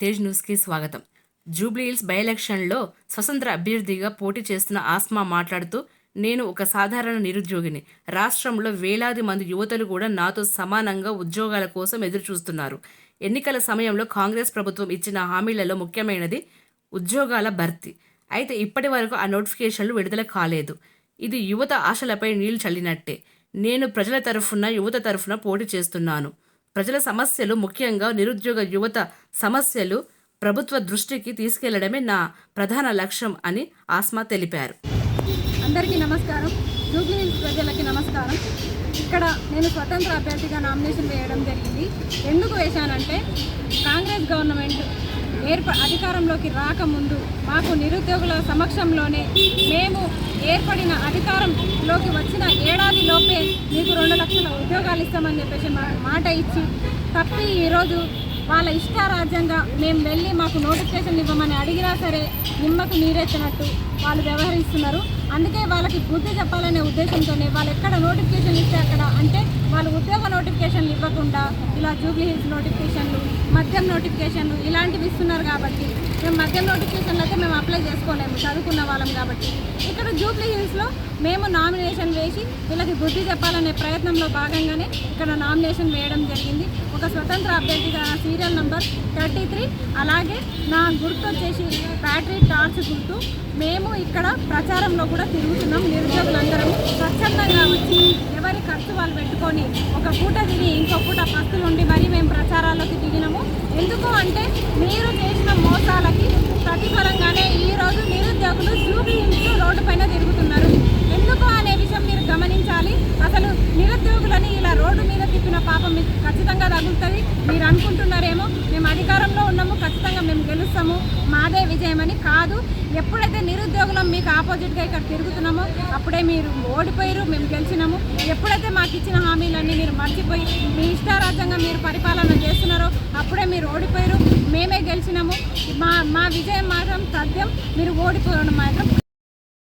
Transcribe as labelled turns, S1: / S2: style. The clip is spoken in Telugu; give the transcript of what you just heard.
S1: తేజ్ న్యూస్కి స్వాగతం. జూబ్లీహిల్స్ బై ఎలక్షన్లో స్వతంత్ర అభ్యర్థిగా పోటీ చేస్తున్న ఆస్మా మాట్లాడుతూ నేను ఒక సాధారణ నిరుద్యోగిని. రాష్ట్రంలో వేలాది మంది యువతలు కూడా నాతో సమానంగా ఉద్యోగాల కోసం ఎదురుచూస్తున్నారు. ఎన్నికల సమయంలో కాంగ్రెస్ ప్రభుత్వం ఇచ్చిన హామీలలో ముఖ్యమైనది ఉద్యోగాల భర్తీ. అయితే ఇప్పటి వరకు ఆ నోటిఫికేషన్లు విడుదల కాలేదు. ఇది యువత ఆశలపై నీళ్ళు చల్లినట్టే. నేను ప్రజల తరఫున యువత తరఫున పోటీ చేస్తున్నాను. ప్రజల సమస్యలు ముఖ్యంగా నిరుద్యోగ యువత సమస్యలు ప్రభుత్వ దృష్టికి తీసుకెళ్ళడమే నా ప్రధాన లక్ష్యం అని ఆస్మా తెలిపారు.
S2: అందరికీ నమస్కారం. జూబ్లీ హిల్స్ ప్రజలకి నమస్కారం. ఇక్కడ నేను స్వతంత్ర అభ్యర్థిగా నామినేషన్ వేయడం జరిగింది. ఎందుకు వేశానంటే కాంగ్రెస్ గవర్నమెంట్ ఏర్ప అధికారంలోకి రాకముందు మాకు నిరుద్యోగుల సమక్షంలోనే మేము ఏర్పడిన అధికారంలోకి వచ్చిన ఏడాది లోపే మీకు రెండు లక్షల ఉద్యోగాలు ఇస్తామని చెప్పేసి మా- మాట ఇచ్చి తప్పి ఈరోజు వాళ్ళ ఇష్టారాజ్యంగా మేము వెళ్ళి మాకు నోటిఫికేషన్ ఇవ్వమని అడిగినా సరే నిమ్మకు నీరెత్తినట్టు వాళ్ళు వ్యవహరిస్తున్నారు. అందుకే వాళ్ళకి బుద్ధి చెప్పాలనే ఉద్దేశంతోనే వాళ్ళు ఎక్కడ నోటిఫికేషన్ ఇస్తే అక్కడ అంటే వాళ్ళు ఉద్యోగ నోటిఫికేషన్లు ఇవ్వకుండా ఇలా జూబ్లీ హిల్స్ నోటిఫికేషన్లు మద్యం నోటిఫికేషన్లు ఇలాంటివి ఇస్తున్నారు కాబట్టి మేము మద్యం నోటిఫికేషన్లు అయితే మేము అప్లై చేసుకోలేము చదువుకున్న వాళ్ళం కాబట్టి. ఇక్కడ జూబ్లీ హిల్స్లో మేము నామినేషన్ వేసి వీళ్ళకి బుద్ధి చెప్పాలనే ప్రయత్నంలో భాగంగానే ఇక్కడ నామినేషన్ వేయడం జరిగింది. ఒక స్వతంత్ర అభ్యర్థిగా నా సీరియల్ నంబర్ థర్టీ త్రీ అలాగే నా గుర్తు వచ్చేసి బ్యాటరీ టార్చ్ గుర్తు. మేము ఇక్కడ ప్రచారంలో కూడా తిరుగుతున్నాం. నిరుద్యోగులందరం స్వచ్ఛందంగా వచ్చి ఎవరి ఖర్చు వాళ్ళు పెట్టుకొని ఒక పూట తిని ఇంకో పూట పస్తులు ఉండి మరీ మేము ప్రచారాల్లోకి దిగినాము. ఎందుకు అంటే మీరు చేసిన మోసాలకి ప్రతిఫలం ఈరోజు నిరుద్యోగులు జూబీ హిల్స్ రోడ్డు పైన తిరుగుతున్నారు ఎందుకు అనే విషయం మీరు గమనించాలి అసలు నిరుద్యోగులని ఇలా రోడ్డు మీద తిప్పిన పాపం మీకు ఖచ్చితంగా తగులుతుంది. మీరు అనుకుంటున్నారేమో మేము అధికారంలో ఉన్నాము ఖచ్చితంగా మేము గెలుస్తాము. మాదే విజయమని కాదు ఎప్పుడైతే నిరుద్యోగులం మీకు ఆపోజిట్గా ఇక్కడ తిరుగుతున్నామో అప్పుడే మీరు ఓడిపోయారు మేము గెలిచినాము. ఎప్పుడైతే మాకు ఇచ్చిన హామీలన్నీ మీరు మర్చిపోయి మీ ఇష్టారాజ్యంగా మీరు పరిపాలన చేస్తున్నారో అప్పుడే మీరు ఓడిపోయారు మేమే గెలిచినాము. మా మా విజయం మాత్రం సత్యం మీరు ఓడిపోవడం మాత్రం